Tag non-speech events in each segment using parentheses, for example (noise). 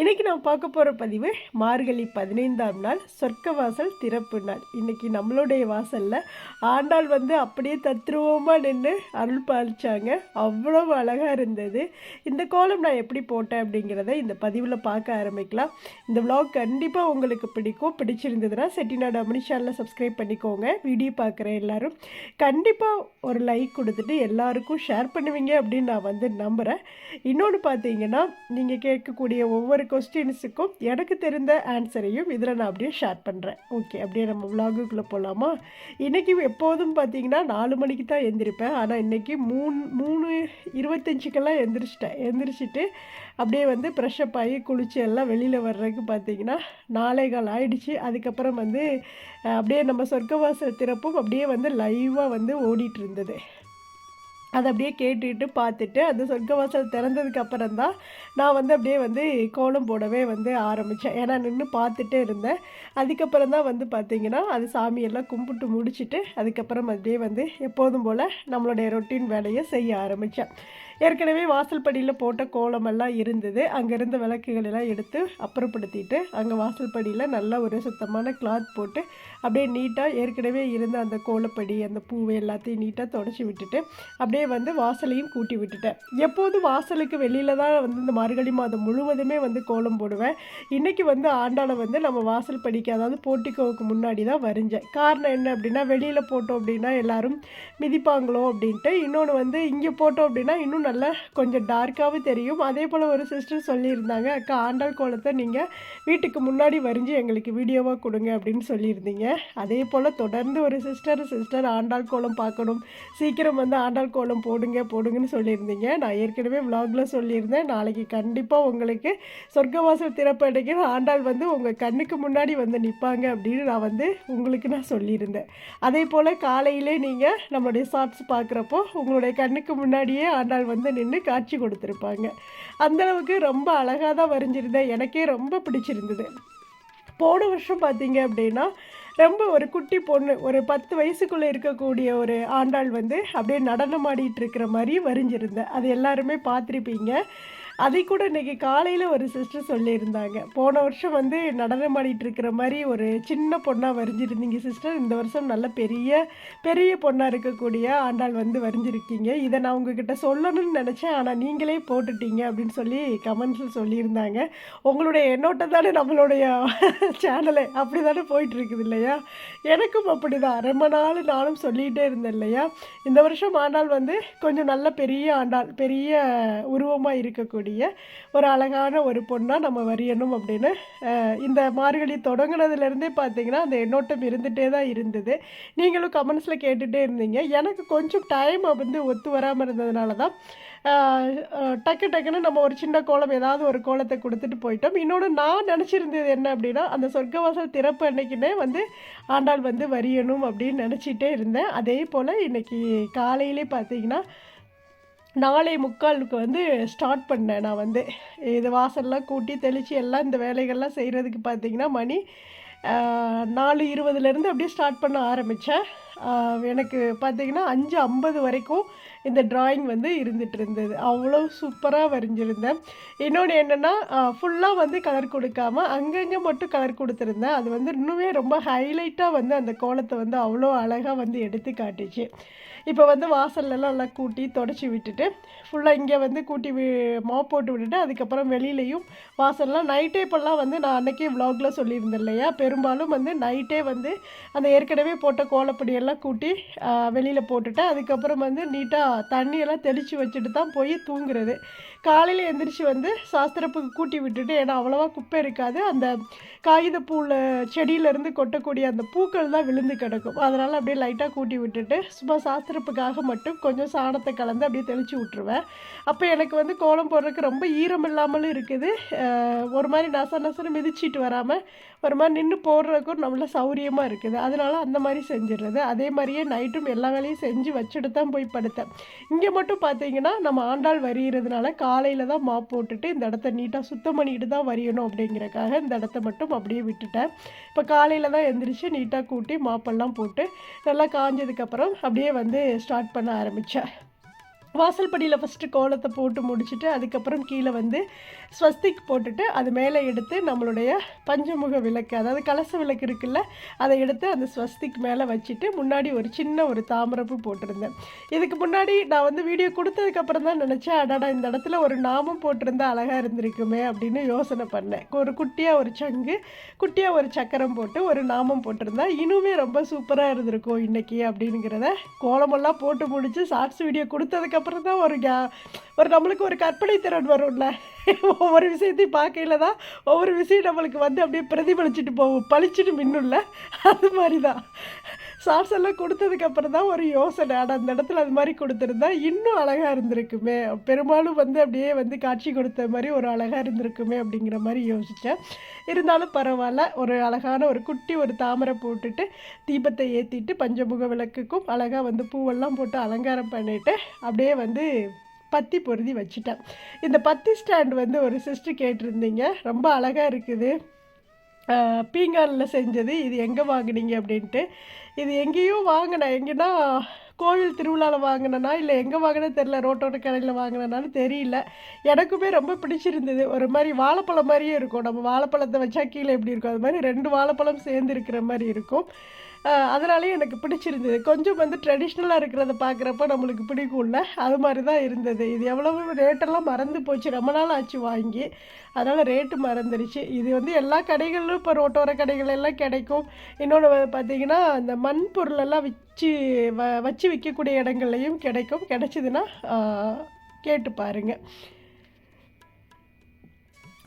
இன்றைக்கி நான் பார்க்க போகிற பதிவு மார்கழி பதினைந்தாம் நாள் சொர்க்க வாசல் திறப்பு நாள். இன்றைக்கி நம்மளுடைய வாசலில் ஆண்டாள் வந்து அப்படியே தத்ருவமாக நின்று அருள் பாலிச்சாங்க. அவ்வளோ அழகாக இருந்தது. இந்த கோலம் நான் எப்படி போட்டேன் அப்படிங்கிறத இந்த பதிவில் பார்க்க ஆரம்பிக்கலாம். இந்த விலாக் கண்டிப்பாக உங்களுக்கு பிடிக்கும். பிடிச்சிருந்ததுன்னா செட்டிநாடு அம்மனி சேனலை சப்ஸ்கிரைப் பண்ணிக்கோங்க. வீடியோ பார்க்குற எல்லாரும் கண்டிப்பாக ஒரு லைக் கொடுத்துட்டு எல்லாருக்கும் ஷேர் பண்ணுவீங்க அப்படின்னு நான் வந்து நம்புகிறேன் இன்னொன்று பார்த்தீங்கன்னா நீங்கள் கேட்கக்கூடிய ஒவ்வொரு கொஸ்டின்ஸுக்கும் எனக்கு தெரிந்த ஆன்சரையும் இதில் நான் அப்படியே ஷேர் பண்ணுறேன் ஓகே அப்படியே நம்ம விலாகுக்குள்ளே போகலாமா இன்றைக்கி எப்போதும் பார்த்தீங்கன்னா நாலு மணிக்கு தான் எந்திரிப்பேன். ஆனால் இன்றைக்கி மூணு மூணு இருபத்தஞ்சுக்கெல்லாம் எந்திரிச்சிட்டேன். எந்திரிச்சிட்டு அப்படியே வந்து ப்ரெஷ்அப் ஆகி குளிச்சு எல்லாம் வெளியில் வர்றதுக்கு பார்த்தீங்கன்னா நாளை கால் ஆயிடுச்சு. அதுக்கப்புறம் வந்து அப்படியே நம்ம சொர்க்கவாசல் திறப்பும் அப்படியே வந்து லைவாக வந்து ஓடிட்டு இருந்தது. அதை அப்படியே கேட்டுட்டு பார்த்துட்டு அந்த சொர்க்கவாசல் திறந்ததுக்கு அப்புறம் தான் நான் வந்து அப்படியே வந்து கோலம் போடவே வந்து ஆரம்பித்தேன். ஏன்னா நின்று பார்த்துட்டே இருந்தேன். அதுக்கப்புறம் தான் வந்து பார்த்தீங்கன்னா அது சாமியெல்லாம் கும்பிட்டு முடிச்சுட்டு அதுக்கப்புறம் அப்படியே வந்து எப்போதும் போல் நம்மளுடைய ரொட்டீன் வேலையை செய்ய ஆரம்பித்தேன் ஏற்கனவே வாசல் படியில் போட்ட கோலமெல்லாம் இருந்தது. அங்கேருந்து விளக்குகள் எல்லாம் எடுத்து அப்புறப்படுத்திட்டு அங்கே வாசல் படியில் நல்லா ஒரு சுத்தமான கிளாத் போட்டு அப்படியே நீட்டாக ஏற்கனவே இருந்த அந்த கோலப்படி அந்த பூவை எல்லாத்தையும் நீட்டாக தொடச்சி விட்டுட்டு அப்படியே வந்து வாசலையும் கூட்டி விட்டுட்டேன். எப்போதும் வாசலுக்கு வெளியில் தான் வந்து இந்த மார்கழி மாதம் முழுவதுமே வந்து கோலம் போடுவேன். இன்றைக்கி வந்து ஆண்டாளை வந்து நம்ம வாசல் படிக்க அதாவது போட்டிக்கோவுக்கு முன்னாடி தான் வரைஞ்சேன். காரணம் என்ன அப்படின்னா வெளியில் போட்டோம் அப்படின்னா எல்லாரும் மிதிப்பாங்களோ அப்படின்ட்டு இன்னொன்று வந்து இங்கே போட்டோம் அப்படின்னா இன்னும் நல்லா கொஞ்சம் டார்க்காகவே தெரியும். அதே போல் ஒரு சிஸ்டர் சொல்லியிருந்தாங்க அக்கா ஆண்டாள் கோலத்தை நீங்கள் வீட்டுக்கு முன்னாடி வரைஞ்சி எங்களுக்கு வீடியோவாக கொடுங்க அப்படின்னு சொல்லியிருந்தீங்க. அதே போல் தொடர்ந்து ஒரு சிஸ்டர் சிஸ்டர் ஆண்டாள் கோலம் பார்க்கணும். சீக்கிரம் வந்து ஆண்டாள் கோலம் போடுங்க போடுங்கன்னு சொல்லியிருந்தீங்க. நான் ஏற்கனவே விலாகில் சொல்லியிருந்தேன். நாளைக்கு கண்டிப்பாக உங்களுக்கு சொர்க்கவாசல் திறப்படைக்கிற ஆண்டாள் வந்து உங்கள் கண்ணுக்கு முன்னாடி வந்து நிற்பாங்க அப்படின்னு நான் வந்து உங்களுக்கு நான் சொல்லியிருந்தேன். அதே போல் காலையிலே நீங்கள் நம்மளுடைய ஷார்ட்ஸ் பார்க்குறப்போ உங்களுடைய கண்ணுக்கு முன்னாடியே ஆண்டாள் வந்து நின்று காட்சி கொடுத்துருப்பாங்க. அந்தளவுக்கு ரொம்ப அழகாக தான் வரைஞ்சிருந்தேன். எனக்கே ரொம்ப பிடிச்சிருந்தது. போன வருஷம் பார்த்தீங்க அப்படின்னா ரொம்ப ஒரு குட்டி பொண்ணு ஒரு பத்து வயசுக்குள்ளே இருக்கக்கூடிய ஒரு ஆண்டாள் வந்து அப்படியே நடனமாடிட்டு இருக்கிற மாதிரி வரைஞ்சிருந்தேன். அது எல்லாருமே பார்த்துருப்பீங்க. அதை கூட இன்றைக்கி காலையில் ஒரு சிஸ்டர் சொல்லியிருந்தாங்க. போன வருஷம் வந்து நடனம் ஆடிட்டு இருக்கிற மாதிரி ஒரு சின்ன பொண்ணாக வரைஞ்சிருந்தீங்க சிஸ்டர் இந்த வருஷம் நல்ல பெரிய பெரிய பொண்ணாக இருக்கக்கூடிய ஆண்டாள் வந்து வரைஞ்சிருக்கீங்க. இதை நான் உங்ககிட்ட சொல்லணும்னு நினச்சேன் ஆனால் நீங்களே போட்டுட்டீங்க அப்படின்னு சொல்லி கமெண்ட்ஸில் சொல்லியிருந்தாங்க. உங்களுடைய எண்ணோட்டம் தானே நம்மளுடைய சேனலே அப்படி தானே போயிட்டுருக்குது இல்லையா? எனக்கும் அப்படிதான். ரொம்ப நாள் நானும் சொல்லிகிட்டே இருந்தேன் இல்லையா? இந்த வருஷம் ஆண்டாள் வந்து கொஞ்சம் நல்ல பெரிய ஆண்டாள் பெரிய உருவமாக இருக்கக்கூடிய ஒரு அழகான ஒரு பொண்ணாக நம்ம வரையணும் அப்படின்னு. இந்த மார்கழி தொடங்கினதுலேருந்தே பார்த்தீங்கன்னா அந்த எண்ணோட்டம் இருந்துகிட்டே தான் இருந்தது. நீங்களும் கமெண்ட்ஸில் கேட்டுகிட்டே இருந்தீங்க. எனக்கு கொஞ்சம் டைம் வந்து ஒத்து வராமல் இருந்ததுனால தான் டக்கு டக்குன்னு நம்ம ஒரு சின்ன கோலம் ஏதாவது ஒரு கோலத்தை கொடுத்துட்டு போயிட்டோம். இன்னொன்று நான் நினச்சிருந்தது என்ன அப்படின்னா அந்த சொர்க்கவாசல் திறப்பு அன்னைக்குனே வந்து ஆண்டாள் வந்து வரியணும் அப்படின்னு நினச்சிட்டே இருந்தேன். அதே போல் இன்னைக்கு காலையிலே பார்த்தீங்கன்னா நாளை முக்காலுக்கு வந்து ஸ்டார்ட் பண்ணேன் நான் வந்து. இது வாசல்லாம் கூட்டி தெளித்து எல்லாம் இந்த வேலைகள்லாம் செய்கிறதுக்கு பார்த்தீங்கன்னா மணி நாலு இருபதுலேருந்து அப்படியே ஸ்டார்ட் பண்ண ஆரம்பித்தேன் எனக்கு பார்த்தீங்கன்னா அஞ்சு ஐம்பது வரைக்கும் இந்த ட்ராயிங் வந்து இருந்துகிட்டு இருந்தது. அவ்வளோ சூப்பராக வரைஞ்சிருந்தேன். இன்னொன்று என்னென்னா ஃபுல்லாக வந்து கலர் கொடுக்காம அங்கங்கே மட்டும் கலர் கொடுத்துருந்தேன். அது வந்து இன்னுமே ரொம்ப ஹைலைட்டாக வந்து அந்த கோலத்தை வந்து அவ்வளோ அழகாக வந்து எடுத்து காட்டுச்சு. இப்போ வந்து வாசல்லலாம் நல்லா கூட்டி தொடச்சி விட்டுட்டு ஃபுல்லாக இங்கே வந்து கூட்டி வி மாப் போட்டு விட்டுட்டு அதுக்கப்புறம் வெளியிலையும் வாசல்லாம். நைட்டே இப்போல்லாம் வந்து நான் அன்றைக்கே விலாகில் சொல்லியிருந்தேன் இல்லையா? பெரும்பாலும் வந்து நைட்டே வந்து அந்த ஏற்கனவே போட்ட கோலப்பொடியெல்லாம் கூட்டி வெளியில் போட்டுட்டு அதுக்கப்புறம் வந்து நீட்டாக தண்ணியெல்லாம் தெளித்து வச்சுட்டு தான் போய் தூங்குறது. காலையில் எந்திரிச்சு வந்து சாஸ்திரப்புக்கு கூட்டி விட்டுட்டு ஏன்னா அவ்வளோவா குப்பை இருக்காது. அந்த காகிதப்பூவில் செடியிலேருந்து கொட்டக்கூடிய அந்த பூக்கள் தான் விழுந்து கிடக்கும். அதனால் அப்படியே லைட்டாக கூட்டி விட்டுட்டு சும்மா சாஸ்திர திருப்புக்காக மட்டும் கொஞ்சம் சாணத்தை கலந்து அப்படியே தெளித்து விட்ருவேன் அப்போ எனக்கு வந்து கோலம் போடுறதுக்கு ரொம்ப ஈரம் இல்லாமலும் இருக்குது ஒரு மாதிரி நச நசன்னு மிதிச்சிட்டு வராமல் ஒரு மாதிரி நின்று போடுறதுக்கும் நம்மள சௌரியமாக இருக்குது. அதனால அந்த மாதிரி செஞ்சிடுறது. அதே மாதிரியே நைட்டும் எல்லா வேலையும் செஞ்சு வச்சுட்டு தான் போய் படுத்தேன். இங்கே மட்டும் பார்த்தீங்கன்னா நம்ம ஆண்டாள் வரிகிறதுனால காலையில் தான் மாப் போட்டுட்டு இந்த இடத்த நீட்டாக சுத்தம் பண்ணிட்டு தான் வரையணும் அப்படிங்கிறக்காக இந்த இடத்த மட்டும் அப்படியே விட்டுட்டேன். இப்போ காலையில் தான் எந்திரிச்சு நீட்டாக கூட்டி மாப்பெல்லாம் போட்டு நல்லா காஞ்சதுக்கப்புறம் அப்படியே வந்து ஸ்டார்ட் பண்ண ஆரம்பித்தேன் வாசல்படியில் ஃபஸ்ட்டு கோலத்தை போட்டு முடிச்சுட்டு அதுக்கப்புறம் கீழே வந்து ஸ்வஸ்திக் போட்டுட்டு அது மேலே எடுத்து நம்மளுடைய பஞ்சமுக விளக்கு அதாவது கலச விளக்கு இருக்குல்ல அதை எடுத்து அந்த ஸ்வஸ்திக் மேலே வச்சுட்டு முன்னாடி ஒரு சின்ன ஒரு தாமரப்பு போட்டிருந்தேன். இதுக்கு முன்னாடி நான் வந்து வீடியோ கொடுத்ததுக்கப்புறம் தான் நினச்சேன் அடாடா இந்த இடத்துல ஒரு நாமம் போட்டிருந்தா அழகாக இருந்திருக்குமே அப்படின்னு யோசனை பண்ணேன். ஒரு குட்டியாக ஒரு சங்கு குட்டியாக ஒரு சக்கரம் போட்டு ஒரு நாமம் போட்டிருந்தா இன்னுமே ரொம்ப சூப்பராக இருந்திருக்கும் இன்றைக்கி அப்படிங்கிறத கோலமெல்லாம் போட்டு முடிச்சு ஷார்ட்ஸ் வீடியோ கொடுத்ததுக்கப்புறம் தான் ஒரு கே ஒரு நம்மளுக்கு ஒரு கற்பனை திறன் வரும்ல. ஒவ்வொரு விஷயத்தையும் பார்க்கையில தான் ஒவ்வொரு விஷயம் நம்மளுக்கு வந்து அப்படியே பிரதிபலிச்சுட்டு போகும். பளிச்சுட்டு மின்னும்ல? அது மாதிரி தான் ஷார்ட்ஸ் எல்லாம் கொடுத்ததுக்கப்புறம் தான் ஒரு யோசனை. ஆனால் அந்த இடத்துல அது மாதிரி கொடுத்துருந்தா இன்னும் அழகாக இருந்திருக்குமே. பெரும்பாலும் வந்து அப்படியே வந்து காட்சி கொடுத்த மாதிரி ஒரு அழகாக இருந்திருக்குமே அப்படிங்கிற மாதிரி யோசித்தேன் இருந்தாலும் பரவாயில்ல. ஒரு அழகான ஒரு குட்டி ஒரு தாமரை போட்டுட்டு தீபத்தை ஏற்றிட்டு பஞ்சமுக விளக்குக்கும் அழகாக வந்து பூவெல்லாம் போட்டு அலங்காரம் பண்ணிவிட்டு அப்படியே வந்து பத்தி பொருதி வச்சுட்டேன். இந்த பத்தி ஸ்டாண்ட் வந்து ஒரு சிஸ்டர் கேட்டிருந்தீங்க. ரொம்ப அழகாக இருக்குது. பீங்கானில் செஞ்சது இது எங்கே வாங்குனீங்க அப்படின்ட்டு. இது எங்கேயும் வாங்கினேன் எங்கேனா கோவில் திருவிழாவில் வாங்கினேன்னா இல்லை எங்கே வாங்கினே தெரில ரோட்டோட கடையில் வாங்கினேனான்னு தெரியல. எனக்குமே ரொம்ப பிடிச்சிருந்தது. ஒரு மாதிரி வாழைப்பழம் மாதிரியே இருக்கும். நம்ம வாழைப்பழத்தை வச்சா கீழே எப்படி இருக்கும்? அது மாதிரி ரெண்டு வாழைப்பழம் சேர்ந்து இருக்கிற மாதிரி இருக்கும். அதனாலேயே எனக்கு பிடிச்சிருந்தது. கொஞ்சம் வந்து ட்ரெடிஷ்னலாக இருக்கிறத பார்க்குறப்ப நம்மளுக்கு பிடிக்கும்ல? அது மாதிரி தான் இருந்தது. இது எவ்வளவு ரேட்டெல்லாம் மறந்து போச்சு. ரொம்ப நாள் ஆச்சு வாங்கி. அதனால் ரேட்டு மறந்துடுச்சு இது வந்து எல்லா கடைகளிலும் இப்போ ரோட்டோர கடைகள் எல்லாம் கிடைக்கும். இன்னொன்று பார்த்தீங்கன்னா அந்த மண் பொருளெல்லாம் வச்சு வ வச்சு விற்கக்கூடிய இடங்கள்லையும் கிடைக்கும். கிடைச்சிதுன்னா கேட்டு பாருங்கள்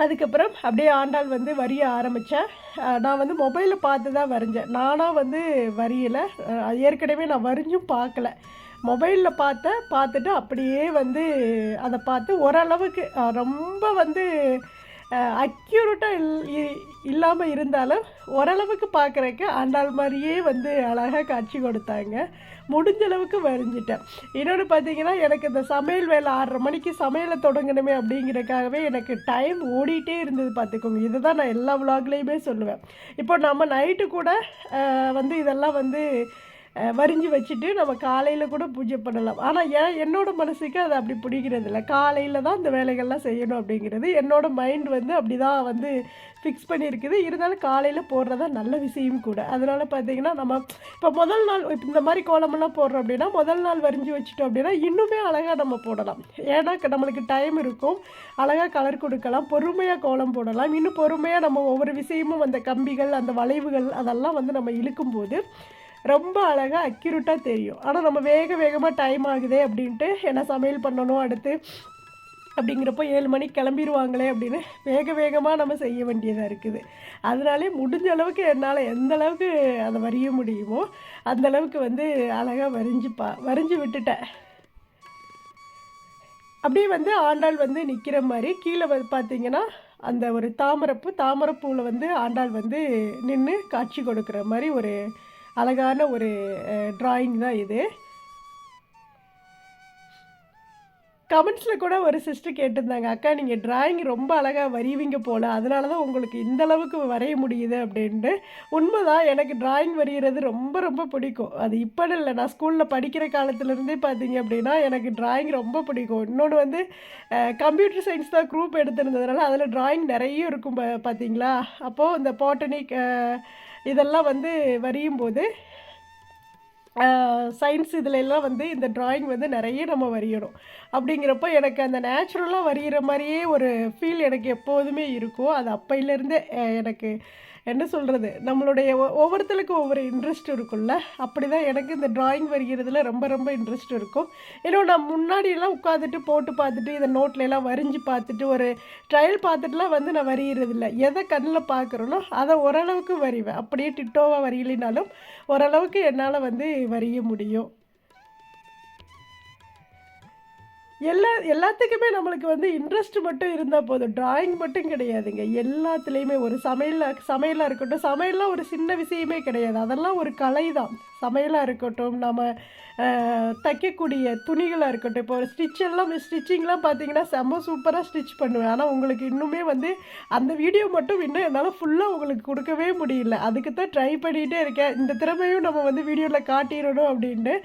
அதுக்கப்புறம் அப்படியே ஆண்டாள் வந்து வரிய ஆரம்பித்தேன் நான் வந்து மொபைலில் பார்த்து தான் வரைஞ்சேன். நானாக வந்து வரியலை. ஏற்கனவே நான் வரைஞ்சும் பார்க்கல. மொபைலில் பார்த்தேன் பார்த்துட்டு அப்படியே வந்து அதை பார்த்து ஓரளவுக்கு ரொம்ப வந்து அக்யூரேட்டாக இல் இல்லாமல் இருந்தாலும் ஓரளவுக்கு பார்க்குறக்கு ஆண்டாள் மாதிரியே வந்து அழகாக காட்சி கொடுத்தாங்க. முடிஞ்ச அளவுக்கு வரைஞ்சிட்டேன். இன்னொன்று பார்த்தீங்கன்னா எனக்கு இந்த சமையல் வேலை ஆறரை மணிக்கு சமையலை தொடங்கணுமே அப்படிங்கிறதுக்காகவே எனக்கு டைம் ஓடிட்டே இருந்தது பார்த்துக்கோங்க. இதை தான் நான் எல்லா விலாக்லேயுமே சொல்லுவேன். இப்போ நம்ம நைட்டு கூட வந்து இதெல்லாம் வந்து வரிஞ்சு வச்சுட்டு நம்ம காலையில் கூட பூஜை பண்ணலாம். ஆனால் ஏன் என்னோடய மனசுக்கு அது அப்படி பிடிக்கிறது இல்லை காலையில் தான் இந்த வேலைகள்லாம் செய்யணும் அப்படிங்கிறது என்னோடய மைண்ட் வந்து அப்படி தான் வந்து ஃபிக்ஸ் பண்ணியிருக்குது. இருந்தாலும் காலையில் போடுறதா நல்ல விஷயம் கூட. அதனால் பார்த்தீங்கன்னா நம்ம இப்போ முதல் நாள் இப்போ இந்த மாதிரி கோலமெல்லாம் போடுறோம் அப்படின்னா முதல் நாள் வரைஞ்சி வச்சுட்டோம் அப்படின்னா இன்னுமே அழகாக நம்ம போடலாம். ஏன்னா நம்மளுக்கு டைம் இருக்கும். அழகாக கலர் கொடுக்கலாம். பொறுமையாக கோலம் போடலாம். இன்னும் பொறுமையாக நம்ம ஒவ்வொரு விஷயமும் அந்த கம்பிகள் அந்த வளைவுகள் அதெல்லாம் வந்து நம்ம இழுக்கும்போது ரொம்ப அழகாக அக்யூரேட்டாக தெரியும். ஆனால் நம்ம வேக வேகமாக டைம் ஆகுதே அப்படின்ட்டு என்ன சமையல் பண்ணணும் அடுத்து? அப்படிங்கிறப்போ ஏழு மணிக்கு கிளம்பிடுவாங்களே அப்படின்னு வேக வேகமாக நம்ம செய்ய வேண்டியதாக இருக்குது. அதனாலே முடிஞ்ச அளவுக்கு என்னால் எந்த அளவுக்கு அதை வரைய முடியுமோ அந்த அளவுக்கு வந்து அழகாக வரைஞ்சிப்பா வரைஞ்சி விட்டுட்டேன். அப்படியே வந்து ஆண்டாள் வந்து நிற்கிற மாதிரி கீழே வந்து பார்த்தீங்கன்னா அந்த ஒரு தாமரைப்பூ தாமரைப்பூவில் வந்து ஆண்டாள் வந்து நின்று காட்சி கொடுக்குற மாதிரி ஒரு அழகான ஒரு ட்ராயிங் தான் இது. கமெண்ட்ஸில் கூட ஒரு சிஸ்டர் கேட்டிருந்தாங்க அக்கா நீங்கள் டிராயிங் ரொம்ப அழகாக வரைவீங்க போல் அதனால தான் உங்களுக்கு இந்த அளவுக்கு வரைய முடியுது அப்படின்ட்டு. உண்மைதான் எனக்கு டிராயிங் வரைகிறது ரொம்ப ரொம்ப பிடிக்கும். அது இப்போ இல்லை நான் ஸ்கூலில் படிக்கிற காலத்துலேருந்தே பார்த்தீங்க அப்படின்னா எனக்கு டிராயிங் ரொம்ப பிடிக்கும். இன்னொன்று வந்து கம்ப்யூட்டர் சயின்ஸ் தான் குரூப் எடுத்திருந்ததுனால அதில் டிராயிங் நிறைய இருக்கும் பார்த்தீங்களா? அப்போது இந்த பாட்டனிக் இதெல்லாம் வந்து வரையும் போது சயின்ஸ் இதில் எல்லாம் வந்து இந்த ட்ராயிங் வந்து நிறைய நம்ம வரையணும். அப்படிங்கிறப்போ எனக்கு அந்த நேச்சுரலாக வரைகிற மாதிரியே ஒரு ஃபீல் எனக்கு எப்போதுமே இருக்கும். அது அப்பையிலேருந்தே எனக்கு என்ன சொல்கிறது நம்மளுடைய ஒ- ஒவ்வொருத்தருக்கும் ஒவ்வொரு இன்ட்ரெஸ்ட் இருக்கும்ல. அப்படி தான் எனக்கு இந்த ட்ராயிங் வரைகிறதுல ரொம்ப ரொம்ப இன்ட்ரெஸ்ட் இருக்கும். ஏன்னா நான் முன்னாடியெல்லாம் உட்காந்துட்டு போட்டு பார்த்துட்டு இதை நோட்லலாம் எல்லாம் வரைஞ்சி பார்த்துட்டு ஒரு ட்ரையல் பார்த்துட்டுலாம் வந்து நான் வரைகிறதில்ல. எதை கண்ணில் பார்க்குறேனோ அதை ஓரளவுக்கு வரைவேன். அப்படியே டிட்டோவாக வரையிலினாலும் ஓரளவுக்கு என்னால் வந்து வரைய முடியும். எல்லா எல்லாத்துக்குமே நம்மளுக்கு வந்து இன்ட்ரெஸ்ட் மட்டும் இருந்தால் போதும். டிராயிங் மட்டும் கிடையாதுங்க. எல்லாத்துலேயுமே ஒரு சமையலாக சமையலாக இருக்கட்டும் சமையல்லாம் ஒரு சின்ன விஷயமே கிடையாது. அதெல்லாம் ஒரு கலை தான் சமையலாக இருக்கட்டும் நம்ம தைக்கக்கூடிய துணிகளாக இருக்கட்டும். இப்போ ஒரு ஸ்டிச் எல்லாம் ஸ்டிச்சிங்லாம் பார்த்தீங்கன்னா செம்ம சூப்பராக ஸ்டிச் பண்ணுவேன். ஆனால் உங்களுக்கு இன்னுமே வந்து அந்த வீடியோ மட்டும் இன்னும் என்னால் ஃபுல்லாக உங்களுக்கு கொடுக்கவே முடியல. அதுக்கு தான் ட்ரை பண்ணிகிட்டே இருக்கேன். இந்த திறமையும் நம்ம வந்து வீடியோவில் காட்டிடணும் அப்படின்ட்டு.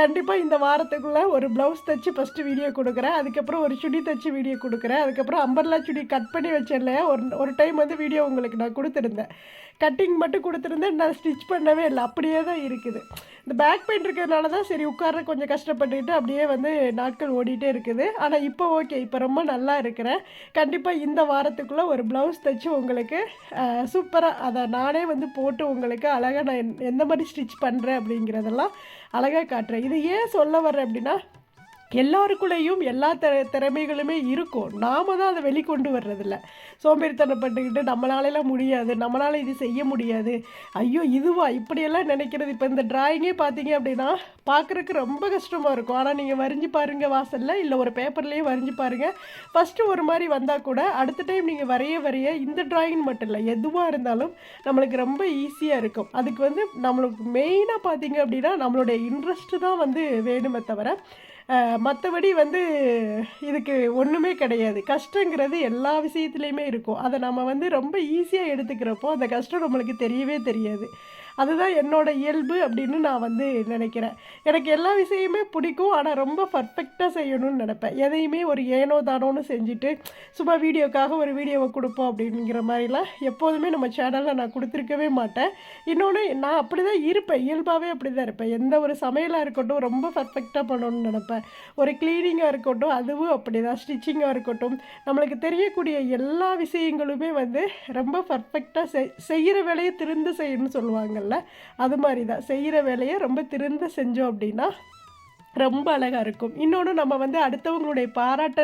கண்டிப்பாக இந்த வாரத்துக்குள்ளே ஒரு ப்ளவுஸ் தைச்சு ஃபஸ்ட்டு வீடியோ கொடுக்குறேன். அதுக்கப்புறம் ஒரு சுடி தைச்சு வீடியோ கொடுக்குறேன். அதுக்கப்புறம் அம்பர்லா சுடி கட் பண்ணி வச்சேன்ல ஒரு ஒரு டைம் வந்து வீடியோ உங்களுக்கு நான் கொடுத்துருந்தேன். கட்டிங் மட்டும் கொடுத்துருந்தேன் நான் ஸ்டிச் பண்ணவே இல்லை. அப்படியே தான் இருக்குது. இந்த பேக் பெயின் இருக்கிறதுனால தான் சரி உட்கார கொஞ்சம் கஷ்டப்பட்டுக்கிட்டு அப்படியே வந்து நாட்கள் ஓடிட்டே இருக்குது. ஆனால் இப்போ ஓகே இப்போ ரொம்ப நல்லா இருக்கிறேன். கண்டிப்பாக இந்த வாரத்துக்குள்ளே ஒரு ப்ளவுஸ் தைச்சு உங்களுக்கு சூப்பராக அதை நானே வந்து போட்டு உங்களுக்கு அழகாக நான் எந்த- எந்த மாதிரி ஸ்டிச் பண்ணுறேன் அப்படிங்கிறதெல்லாம் அழகாக காட்டுறேன். இது ஏன் சொல்ல வர்றேன் அப்படின்னா எல்லாருக்குள்ளேயும் எல்லா த திறமைகளுமே இருக்கும். நாம் தான் அதை வெளிக்கொண்டு வர்றதில்ல. சோம்பேறித்தனப்பட்டுக்கிட்டு நம்மளாலலாம் முடியாது நம்மளால இது செய்ய முடியாது. ஐயோ இதுவா? இப்படியெல்லாம் நினைக்கிறது. இப்போ இந்த டிராயிங்கே பார்த்தீங்க அப்படின்னா பார்க்குறக்கு ரொம்ப கஷ்டமாக இருக்கும். ஆனால் நீங்கள் வரைஞ்சி பாருங்கள் வாசலில் இல்லை ஒரு பேப்பர்லேயே வரைஞ்சி பாருங்கள் ஃபஸ்ட்டு ஒரு மாதிரி வந்தால் கூட அடுத்த டைம் நீங்கள் வரைய வரைய இந்த டிராயிங் மட்டும் இல்லை எதுவாக இருந்தாலும் நம்மளுக்கு ரொம்ப ஈஸியாக இருக்கும். அதுக்கு வந்து நம்மளுக்கு மெயினாக பார்த்தீங்க அப்படின்னா நம்மளுடைய இன்ட்ரெஸ்ட்டு தான் வந்து வேணுமே தவிர மற்றபடி வந்து இதுக்கு ஒன்றுமே கிடையாது. கஷ்டங்கிறது எல்லா விஷயத்துலையுமே இருக்கும். அதை நம்ம வந்து ரொம்ப ஈஸியாக எடுத்துக்கிறப்போ அந்த கஷ்டம் நம்மளுக்கு தெரியவே தெரியாது. அதுதான் என்னோட இயல்பு அப்படின்னு நான் வந்து நினைக்கிறேன். எனக்கு எல்லா விஷயமே பிடிக்கும் ஆனால் ரொம்ப பர்ஃபெக்டாக செய்யணும்னு நினப்பேன். எதையுமே ஒரு ஏனோ தானோன்னு செஞ்சுட்டு சும்மா வீடியோக்காக ஒரு வீடியோவை கொடுப்போம் அப்படிங்கிற மாதிரிலாம் எப்போதுமே நம்ம சேனலில் நான் கொடுத்துருக்கவே மாட்டேன். இன்னொன்று நான் அப்படி தான் இருப்பேன். இயல்பாகவே அப்படி தான் இருப்பேன். எந்த ஒரு சமையலாக இருக்கட்டும் ரொம்ப பர்ஃபெக்டாக பண்ணணும்னு நினப்பேன். ஒரு க்ளீனிங்காக இருக்கட்டும் அதுவும் அப்படி தான் ஸ்டிச்சிங்காக இருக்கட்டும். நம்மளுக்கு தெரியக்கூடிய எல்லா விஷயங்களுமே வந்து ரொம்ப பர்ஃபெக்டாக செய் செய்கிற வேலையை திருந்து செய்யணும்னு சொல்லுவாங்க. சொல்கிறோம்ல அது மாதிரி தான் செய்கிற வேலையை ரொம்ப திருந்த செஞ்சோம் அப்படின்னா ரொம்ப அழகாக இருக்கும். இன்னொன்று நம்ம வந்து அடுத்தவங்களுடைய பாராட்ட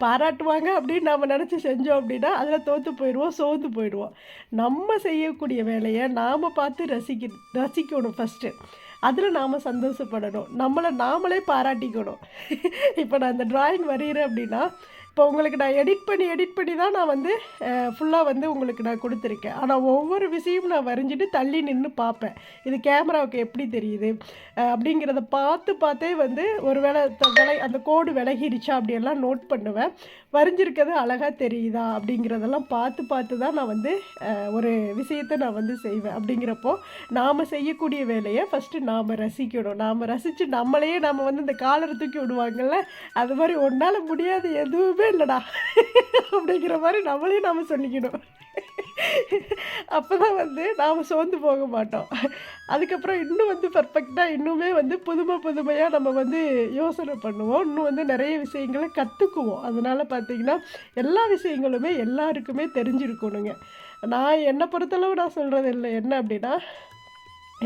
பாராட்டுவாங்க அப்படின்னு நம்ம நினச்சி செஞ்சோம் அப்படின்னா அதில் தோற்று போயிடுவோம் சோர்ந்து போயிடுவோம். நம்ம செய்யக்கூடிய வேலையை நாம் பார்த்து ரசிக்க ரசிக்கணும் ஃபஸ்ட்டு அதில் நாம் சந்தோஷப்படணும். நம்மளை நாமளே பாராட்டிக்கணும். (laughs) இப்போ நான் அந்த ட்ராயிங் வரைகிறேன் அப்படின்னா இப்போ உங்களுக்கு நான் எடிட் பண்ணி எடிட் பண்ணி தான் நான் வந்து ஃபுல்லாக வந்து உங்களுக்கு நான் கொடுத்துருக்கேன். ஆனால் ஒவ்வொரு விஷயமும் நான் வரைஞ்சிட்டு தள்ளி நின்று பார்ப்பேன். இது கேமராவுக்கு எப்படி தெரியுது? அப்படிங்கிறத பார்த்து பார்த்தே வந்து ஒரு வேளை த- விலை அந்த கோடு விலகிருச்சா அப்படியெல்லாம் நோட் பண்ணுவேன். வரைஞ்சிருக்கிறது அழகாக தெரியுதா அப்படிங்கிறதெல்லாம் பார்த்து பார்த்து தான் நான் வந்து ஒரு விஷயத்தை நான் வந்து செய்வேன். அப்படிங்கிறப்போ நாம் செய்யக்கூடிய வேலையை ஃபஸ்ட்டு நாம் ரசிக்கணும். நாம் ரசித்து நம்மளையே நாம் வந்து இந்த காலரை தூக்கி விடுவாங்கல்ல அது மாதிரி ஒன்றால் முடியாது எதுவுமே இல்லைடா. அப்படிங்கிற மாதிரி நம்மளையும் நாம் சொல்லிக்கணும். அப்போ தான் வந்து நாம் சோர்ந்து போக மாட்டோம். அதுக்கப்புறம் இன்னும் வந்து பர்ஃபெக்டாக இன்னுமே வந்து புதுமை புதுமையாக நம்ம வந்து யோசனை பண்ணுவோம். இன்னும் வந்து நிறைய விஷயங்களை கற்றுக்குவோம் அதனால் பார்த்தீங்கன்னா எல்லா விஷயங்களுமே எல்லாருக்குமே தெரிஞ்சிருக்கணுங்க. நான் என்னை பொறுத்தளவு நான் சொல்கிறது இல்லை. என்ன அப்படின்னா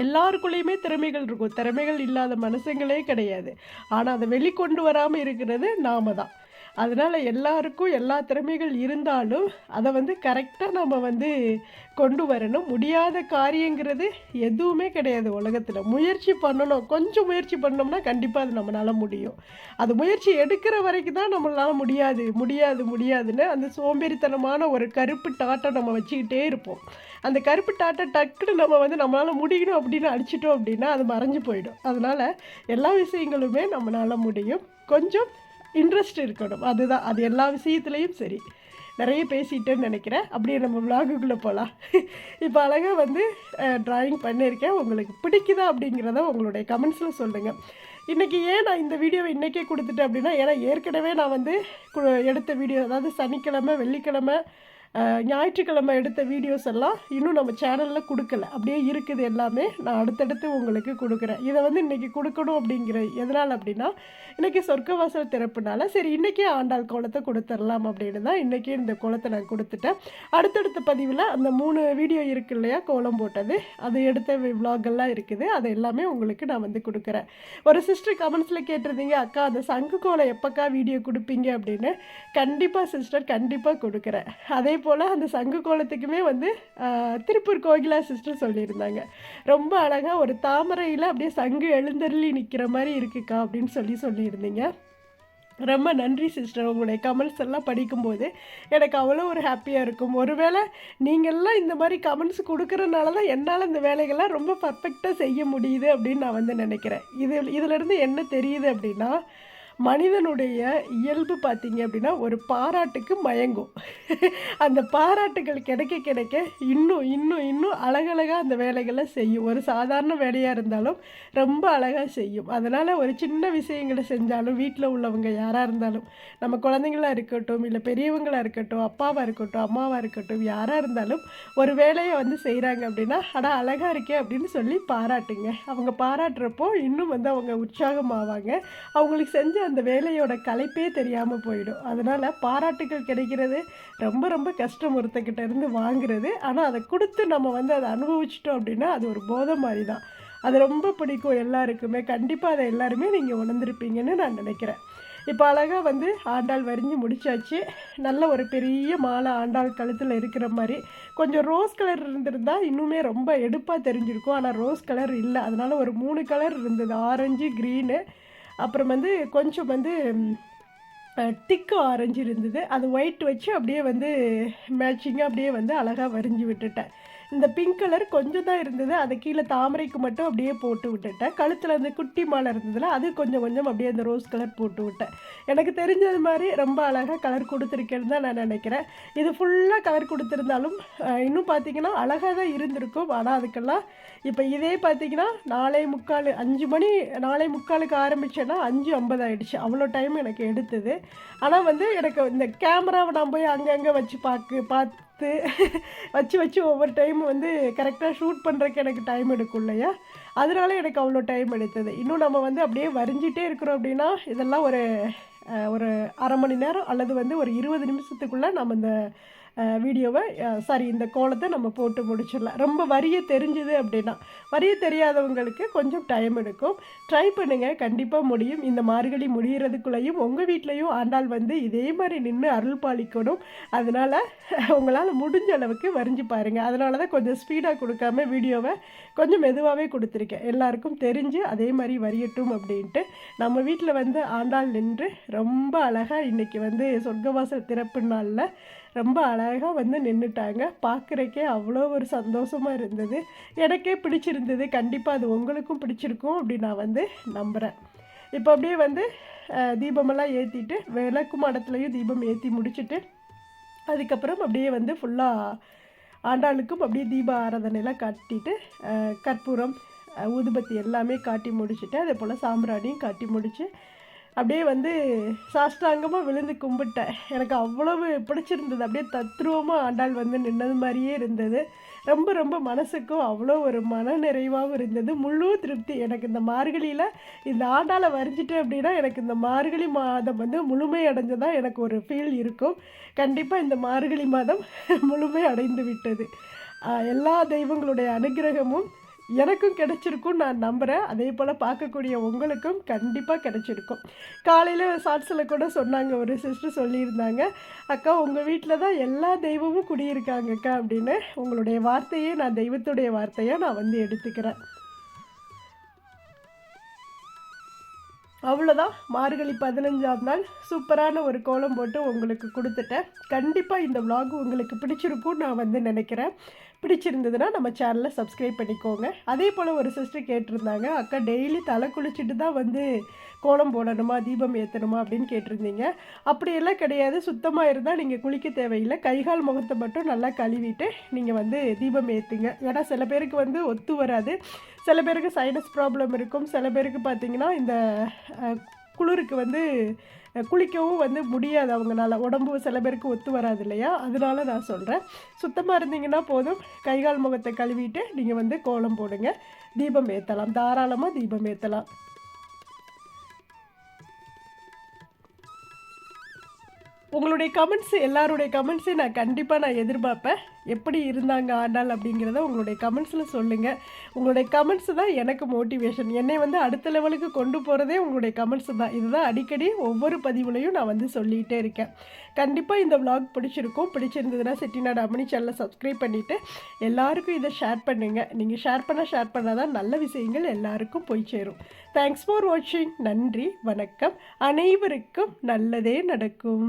எல்லாருக்குள்ளேயுமே திறமைகள் இருக்கும். திறமைகள் இல்லாத மனுஷங்களே கிடையாது. ஆனால் அதை வெளிக்கொண்டு வராமல் இருக்கிறது நாம தான் அதனால் எல்லாருக்கும் எல்லா திறமைகள் இருந்தாலும் அதை வந்து கரெக்டாக நம்ம வந்து கொண்டு வரணும். முடியாத காரியங்கிறது எதுவுமே கிடையாது உலகத்தில். முயற்சி பண்ணணும். கொஞ்சம் முயற்சி பண்ணோம்னா கண்டிப்பாக அது நம்மளால முடியும். அது முயற்சி எடுக்கிற வரைக்கும் தான் நம்மளால முடியாது. முடியாது முடியாதுன்னு அந்த சோம்பேறித்தனமான ஒரு கருப்பு டாட்டை நம்ம வச்சுக்கிட்டே இருப்போம். அந்த கருப்பு டாட்டை டக்குன்னு நம்ம வந்து நம்மளால் முடியணும் அப்படின்னு அடிச்சிட்டோம் அப்படின்னா அது மறைஞ்சு போயிடும். அதனால் எல்லா விஷயங்களுமே நம்மளால் முடியும். கொஞ்சம் இன்ட்ரெஸ்ட் இருக்கணும். அதுதான். அது எல்லா விஷயத்துலேயும் சரி. நிறைய பேசிட்டேன்னு நினைக்கிறேன். அப்படியே நம்ம விலாகுக்குள்ளே போகலாம் இப்போ அழகாக வந்து ட்ராயிங் பண்ணியிருக்கேன். உங்களுக்கு பிடிக்குதா அப்படிங்கிறத உங்களுடைய கமெண்ட்ஸில் சொல்லுங்கள் இன்றைக்கி ஏன் நான் இந்த வீடியோவை இன்றைக்கே கொடுத்துட்டேன் அப்படின்னா ஏன்னா ஏற்கனவே நான் வந்து கு- எடுத்த வீடியோ அதாவது சனிக்கிழமை வெள்ளிக்கிழமை ஞாயிற்றுக்கிழமை எடுத்த வீடியோஸ் எல்லாம் இன்னும் நம்ம சேனலில் கொடுக்கல. அப்படியே இருக்குது எல்லாமே. நான் அடுத்தடுத்து உங்களுக்கு கொடுக்குறேன். இதை வந்து இன்றைக்கி கொடுக்கணும் அப்படிங்கிற எதனால் அப்படின்னா இன்றைக்கி சொர்க்கவாசல் திறப்புனால சரி இன்றைக்கே ஆண்டாள் கோலத்தை கொடுத்துடலாம் அப்படின்னு தான் இன்றைக்கே இந்த கோலத்தை நான் கொடுத்துட்டேன். அடுத்தடுத்த பதிவில் அந்த மூணு வீடியோ இருக்கு இல்லையா கோலம் போட்டது அது எடுத்த vlog இருக்குது. அது எல்லாமே உங்களுக்கு நான் வந்து கொடுக்குறேன். ஒரு சிஸ்டர் கமெண்ட்ஸில் கேட்டிருந்தீங்க அக்கா அந்த சங்கு கோலம் எப்போக்கா வீடியோ கொடுப்பீங்க? அப்படின்னு. கண்டிப்பாக சிஸ்டர் கண்டிப்பாக கொடுக்குறேன். அதே போல் அந்த சங்கு கோலத்துக்குமே வந்து திருப்பூர் கோகிலா சிஸ்டர் சொல்லியிருந்தாங்க. ரொம்ப அழகாக ஒரு தாமரையில் அப்படியே சங்கு எழுந்தருளி நிற்கிற மாதிரி இருக்குக்கா அப்படின்னு சொல்லி சொல்லியிருந்தீங்க. ரொம்ப நன்றி சிஸ்டர் உங்களுடைய கமெண்ட்ஸ் எல்லாம் படிக்கும்போது எனக்கு அவ்வளோ ஒரு ஹாப்பியாக இருக்கும். ஒருவேளை நீங்கள்லாம் இந்த மாதிரி கமெண்ட்ஸ் கொடுக்குறனால தான் என்னால் இந்த வேலைகள்லாம் ரொம்ப பர்ஃபெக்டாக செய்ய முடியுது அப்படின்னு நான் வந்து நினைக்கிறேன். இது இதிலேருந்து என்ன தெரியுது அப்படின்னா மனிதனுடைய இயல்பு பார்த்தீங்க அப்படின்னா ஒரு பாராட்டுக்கு மயங்கும். அந்த பாராட்டுகள் கிடைக்க கிடைக்க இன்னும் இன்னும் இன்னும் அழகழகாக அந்த வேலைகளை செய்யும். ஒரு சாதாரண வேலையாக இருந்தாலும் ரொம்ப அழகாக செய்யும். அதனால் ஒரு சின்ன விஷயங்களை செஞ்சாலும் வீட்டில் உள்ளவங்க யாராக இருந்தாலும் நம்ம குழந்தைங்களாக இருக்கட்டும் இல்லை பெரியவங்களாக இருக்கட்டும் அப்பாவாக இருக்கட்டும் அம்மாவாக இருக்கட்டும் யாராக இருந்தாலும் ஒரு வேலையை வந்து செய்கிறாங்க அப்படின்னா அடா அழகாக இருக்கே அப்படின்னு சொல்லி பாராட்டுங்க. அவங்க பாராட்டுறப்போ இன்னும் வந்து அவங்க உற்சாகமாவாங்க. அவங்களுக்கு செஞ்ச அந்த வேலையோட கலைப்பே தெரியாமல் போயிடும். அதனால் பாராட்டுகள் கிடைக்கிறது ரொம்ப ரொம்ப கஷ்டம் ஒருத்தக்கிட்ட இருந்து வாங்குறது. ஆனால் அதை கொடுத்து நம்ம வந்து அதை அனுபவிச்சிட்டோம் அப்படின்னா அது ஒரு போதை மாதிரி தான் அது ரொம்ப பிடிக்கும் எல்லாருக்குமே. கண்டிப்பாக அதை எல்லாருமே நீங்கள் உணர்ந்திருப்பீங்கன்னு நான் நினைக்கிறேன். இப்போ அழகாக வந்து ஆண்டாள் வரிஞ்சு முடிச்சாச்சு. நல்ல ஒரு பெரிய மாலை ஆண்டாள் கழுத்தில் இருக்கிற மாதிரி. கொஞ்சம் ரோஸ் கலர் இருந்திருந்தால் இன்னுமே ரொம்ப எடுப்பாக தெரிஞ்சிருக்கும். ஆனால் ரோஸ் கலர் இல்லை. அதனால் ஒரு மூணு கலர் இருந்தது. Orange green. அப்புறம் வந்து கொஞ்சம் வந்து திக்கு ஆரஞ்சு இருந்தது. அது ஒயிட் வச்சு அப்படியே வந்து மேட்சிங்காக அப்படியே வந்து அழகாக வரைஞ்சி விட்டுட்டேன். இந்த பிங்க் கலர் கொஞ்சம் தான் இருந்தது. அதை கீழே தாமரைக்கு மட்டும் அப்படியே போட்டு விட்டுட்டேன். கழுத்தில் அந்த குட்டி மாலை இருந்ததில் அது கொஞ்சம் கொஞ்சம் அப்படியே அந்த ரோஸ் கலர் போட்டு விட்டேன். எனக்கு தெரிஞ்சது மாதிரி ரொம்ப அழகாக கலர் கொடுத்துருக்கேன்னு தான் நான் நினைக்கிறேன். இது ஃபுல்லாக கலர் கொடுத்துருந்தாலும் இன்னும் பார்த்தீங்கன்னா அழகாக தான் இருந்திருக்கும். ஆனால் அதுக்கெல்லாம் இப்போ இதே பார்த்தீங்கன்னா நாளை முக்கால் அஞ்சு மணி நாளை முக்காலுக்கு ஆரம்பித்தேன்னா அஞ்சு ஐம்பது ஆகிடுச்சு அவ்வளோ டைம் எனக்கு எடுத்தது. ஆனால் வந்து எனக்கு இந்த கேமராவை நான் போய் அங்கங்கே வச்சு பார்க்க பார்த்து வச்சு வச்சு ஒவ்வொரு டைம் வந்து கரெக்டாக ஷூட் பண்ணுறதுக்கு எனக்கு டைம் எடுக்கும் இல்லையா? அதனால எனக்கு அவ்வளோ டைம் எடுத்தது. இன்னும் நம்ம வந்து அப்படியே வரைஞ்சிட்டே இருக்கிறோம் அப்படின்னா இதெல்லாம் ஒரு ஒரு அரை மணி நேரம் அல்லது வந்து ஒரு இருபது நிமிஷத்துக்குள்ளே நம்ம இந்த வீடியோவை சாரி இந்த கோலத்தை நம்ம போட்டு முடிச்சிடலாம். ரொம்ப வரிய தெரிஞ்சுது அப்படின்னா வரிய தெரியாதவங்களுக்கு கொஞ்சம் டைம் எடுக்கும். ட்ரை பண்ணுங்கள் கண்டிப்பாக முடியும். இந்த மார்கழி முடிகிறதுக்குள்ளேயும் உங்கள் வீட்லேயும் ஆண்டாள் வந்து இதே மாதிரி நின்று அருள் பாலிக்கணும். அதனால் உங்களால் முடிஞ்ச அளவுக்கு வரைஞ்சி பாருங்கள் அதனால தான் கொஞ்சம் ஸ்பீடாக கொடுக்காம வீடியோவை கொஞ்சம் மெதுவாகவே கொடுத்துருக்கேன். எல்லாருக்கும் தெரிஞ்சு அதே மாதிரி வரியட்டும் அப்படின்ட்டு நம்ம வீட்டில் வந்து ஆண்டாள் நின்று ரொம்ப அழகாக இன்றைக்கி வந்து சொர்க்கவாசல் திறப்பு நாளில் ரொம்ப அழகாக வந்து நின்றுட்டாங்க பார்க்குறக்கே அவ்வளோ ஒரு சந்தோஷமாக இருந்தது. எனக்கே பிடிச்சிருந்தது. கண்டிப்பாக அது உங்களுக்கும் பிடிச்சிருக்கும் அப்படி நான் வந்து நம்புகிறேன் இப்போ அப்படியே வந்து தீபமெல்லாம் ஏற்றிட்டு விளக்கு மாடத்துலேயும் தீபம் ஏற்றி முடிச்சுட்டு அதுக்கப்புறம் அப்படியே வந்து ஃபுல்லாக ஆண்டாளுக்கும் அப்படியே தீப ஆராதனைலாம் காட்டிட்டு கற்பூரம் ஊதுபத்தி எல்லாமே காட்டி முடிச்சுட்டு அதே போல் சாம்பிராணியும் காட்டி முடித்து அப்படியே வந்து சாஷ்டாங்கமாக விழுந்து கும்பிட்டேன். எனக்கு அவ்வளவு பிடிச்சிருந்தது. அப்படியே தத்ரூபமாக ஆண்டாள் வந்து நின்னது மாதிரியே இருந்தது. ரொம்ப ரொம்ப மனசுக்கும் அவ்வளோ ஒரு மன நிறைவாகவும் இருந்தது. முழு திருப்தி. எனக்கு இந்த மார்கழியில் இந்த ஆண்டாளை வரைஞ்சிட்டேன் அப்படின்னா எனக்கு இந்த மார்கழி மாதம் வந்து முழுமை அடைஞ்சதாக எனக்கு ஒரு ஃபீல் இருக்கும். கண்டிப்பாக இந்த மார்கழி மாதம் முழுமை அடைந்து விட்டது. எல்லா தெய்வங்களுடைய அனுகிரகமும் எனக்கும் கிடைச்சிருக்கும் நான் நம்புகிறேன் அதே போல் பார்க்கக்கூடிய உங்களுக்கும் கண்டிப்பாக கிடச்சிருக்கும். காலையில் ஷார்ட்ஸில் கூட சொன்னாங்க ஒரு சிஸ்டர் சொல்லியிருந்தாங்க அக்கா உங்கள் வீட்டில் தான் எல்லா தெய்வமும் குடியிருக்காங்கக்கா அப்படின்னு. உங்களுடைய வார்த்தையே நான் தெய்வத்துடைய வார்த்தையாக நான் வந்து எடுத்துக்கிறேன். அவ்வளோதான் மார்கழி பதினஞ்சாம் நாள் சூப்பரான ஒரு கோலம் போட்டு உங்களுக்கு கொடுத்துட்டேன். கண்டிப்பாக இந்த விலாக் உங்களுக்கு பிடிச்சிருக்கும் நான் வந்து நினைக்கிறேன். பிடிச்சிருந்ததுன்னா நம்ம சேனலை சப்ஸ்கிரைப் பண்ணிக்கோங்க. அதே போல் ஒரு சிஸ்டர் கேட்டிருந்தாங்க அக்கா டெய்லி தலை குளிச்சுட்டு தான் வந்து கோலம் போடணுமா தீபம் ஏற்றணுமா அப்படின்னு கேட்டிருந்தீங்க. அப்படியெல்லாம் கிடையாது. சுத்தமாக இருந்தால் நீங்கள் குளிக்க தேவையில்லை. கைகால் முகத்தை மட்டும் நல்லா கழுவிட்டு நீங்கள் வந்து தீபம் ஏற்றுங்க ஏன்னா சில பேருக்கு வந்து ஒத்து வராது. சில பேருக்கு சைனஸ் ப்ராப்ளம் இருக்கும். சில பேருக்கு பார்த்திங்கன்னா இந்த குளிருக்கு வந்து குளிக்கவும் வந்து முடியாது அவங்களால உடம்பு சில பேருக்கு ஒத்து வராது இல்லையா? அதனால நான் சொல்கிறேன் சுத்தமாக இருந்தீங்கன்னா போதும். கைகால் முகத்தை கழுவிட்டு நீங்கள் வந்து கோலம் போடுங்க. தீபம் ஏற்றலாம் தாராளமாக தீபம் ஏற்றலாம் உங்களுடைய கமெண்ட்ஸ் எல்லாருடைய கமெண்ட்ஸையும் நான் கண்டிப்பாக நான் எதிர்பார்ப்பேன். எப்படி இருந்தாங்க ஆண்டாள் அப்படிங்கிறத உங்களுடைய கமெண்ட்ஸில் சொல்லுங்கள் உங்களுடைய கமெண்ட்ஸ் தான் எனக்கு மோட்டிவேஷன் என்னை வந்து அடுத்த லெவலுக்கு கொண்டு போகிறதே உங்களுடைய கமெண்ட்ஸ் தான். இதுதான் அடிக்கடி ஒவ்வொரு பதிவுலையும் நான் வந்து சொல்லிகிட்டே இருக்கேன். கண்டிப்பாக இந்த விளாக் பிடிச்சிருக்கும். பிடிச்சிருந்ததுன்னா செட்டிநாடு அம்மணி சேனலை சப்ஸ்கிரைப் பண்ணிவிட்டு எல்லாருக்கும் இதை ஷேர் பண்ணுங்கள் நீங்கள் ஷேர் பண்ண ஷேர் பண்ணால் தான் நல்ல விஷயங்கள் எல்லாருக்கும் போய் சேரும். தேங்க்ஸ் ஃபார் வாட்சிங் நன்றி வணக்கம். அனைவருக்கும் நல்லதே நடக்கும்.